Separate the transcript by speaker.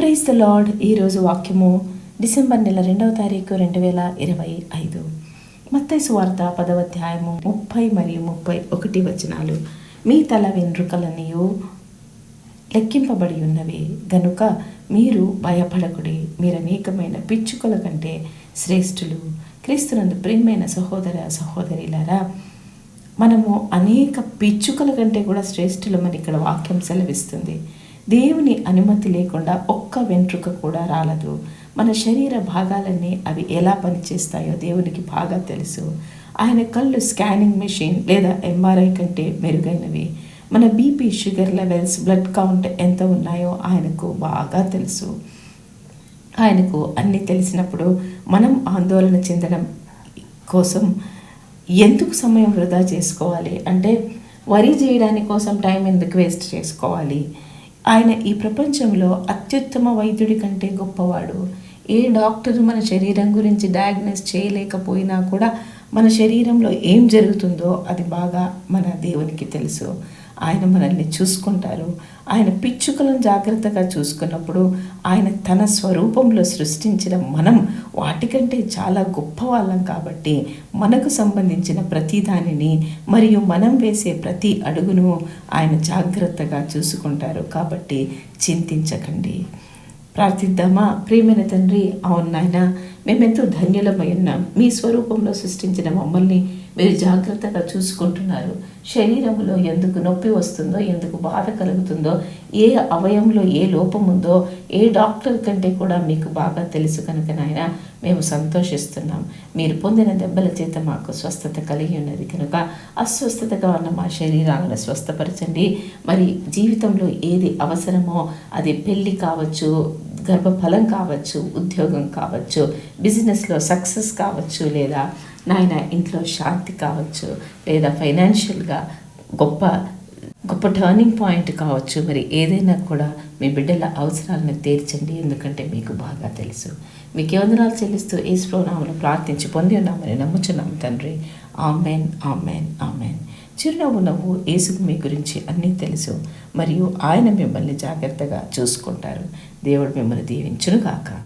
Speaker 1: Praise the lord. ఈరోజు వాక్యము December నెల రెండవ తారీఖు రెండు వేల ఇరవై ఐదు. మత్తైసు వార్త పదవ అధ్యాయము ముప్పై మరియు ముప్పై ఒకటి వచనాలు. మీ తల వెన్రుకలనియు లెక్కింపబడి ఉన్నవి. గనుక మీరు భయపడకుడి. మీరు అనేకమైన పిచ్చుకల కంటే శ్రేష్ఠులు. క్రీస్తునందు ప్రియమైన సహోదర సహోదరిలారా మనము అనేక పిచ్చుకల కంటే కూడా శ్రేష్ఠులమని ఇక్కడ వాక్యం సెలవిస్తుంది. దేవుని అనుమతి లేకుండా ఒక్క వెంట్రుక కూడా రాలదు. మన శరీర భాగాలన్నీ అవి ఎలా పనిచేస్తాయో దేవునికి బాగా తెలుసు. ఆయన కళ్ళు స్కానింగ్ మెషిన్ లేదా ఎంఆర్ఐ కంటే మెరుగైనవి. మన BP sugar levels blood count ఎంత ఉన్నాయో ఆయనకు బాగా తెలుసు. ఆయనకు అన్నీ తెలిసినప్పుడు మనం ఆందోళన చెందడం కోసం ఎందుకు సమయం వృధా చేసుకోవాలి? అంటే వరి చేయడానికి కోసం టైం ఎందుకు వేస్ట్ చేసుకోవాలి? ఆయన ఈ ప్రపంచంలో అత్యుత్తమ వైద్యుడి కంటే గొప్పవాడు. ఏ డాక్టర్ మన శరీరం గురించి డయాగ్నోస్ చేయలేకపోయినా కూడా మన శరీరంలో ఏం జరుగుతుందో అది బాగా మన దేవునికి తెలుసు. ఆయన మనల్ని చూసుకుంటారు. ఆయన పిచ్చుకలను జాగ్రత్తగా చూసుకున్నప్పుడు ఆయన తన స్వరూపంలో సృష్టించిన మనం వాటికంటే చాలా గొప్ప వాళ్ళం కాబట్టి మనకు సంబంధించిన ప్రతి దానిని మరియు మనం వేసే ప్రతి అడుగును ఆయన జాగ్రత్తగా చూసుకుంటారు. కాబట్టి చింతించకండి. ప్రార్థిద్దామా? ప్రియమైన తండ్రి అవును నాయన మేమెంతో ధన్యులమై ఉన్నాం. మీ స్వరూపంలో సృష్టించిన మమ్మల్ని మీరు జాగ్రత్తగా చూసుకుంటున్నారు. శరీరంలో ఎందుకు నొప్పి వస్తుందో ఎందుకు బాధ కలుగుతుందో ఏ అవయంలో ఏ లోపం ఉందో ఏ డాక్టర్ కంటే కూడా మీకు బాగా తెలుసు కనుక నాయన మేము సంతోషిస్తున్నాం. మీరు పొందిన దెబ్బల చేత మాకు స్వస్థత కలిగి ఉన్నది కనుక అస్వస్థతగా ఉన్న మా శరీరాలను స్వస్థపరచండి. మరి జీవితంలో ఏది అవసరమో అది పెళ్ళి కావచ్చు గర్భఫలం కావచ్చు ఉద్యోగం కావచ్చు బిజినెస్లో సక్సెస్ కావచ్చు లేదా నాయన ఇంట్లో శాంతి కావచ్చు లేదా ఫైనాన్షియల్గా గొప్ప గొప్ప టర్నింగ్ పాయింట్ కావచ్చు మరి ఏదైనా కూడా మీ బిడ్డల అవసరాలను తీర్చండి. ఎందుకంటే మీకు బాగా తెలుసు. మీకు వందనాలు చెల్లిస్తూ ఈశ్వరనామను ప్రార్థించి పొంది ఉన్నామని నమ్ముచున్నాం తండ్రి. Amen amen amen. చిరునవ్వు నవ్వు ఏసుకు మీ గురించి అన్నీ తెలుసు. మరియు ఆయన మిమ్మల్ని జాగ్రత్తగా చూసుకుంటారు. దేవుడు మిమ్మల్ని దీవించునుగాక.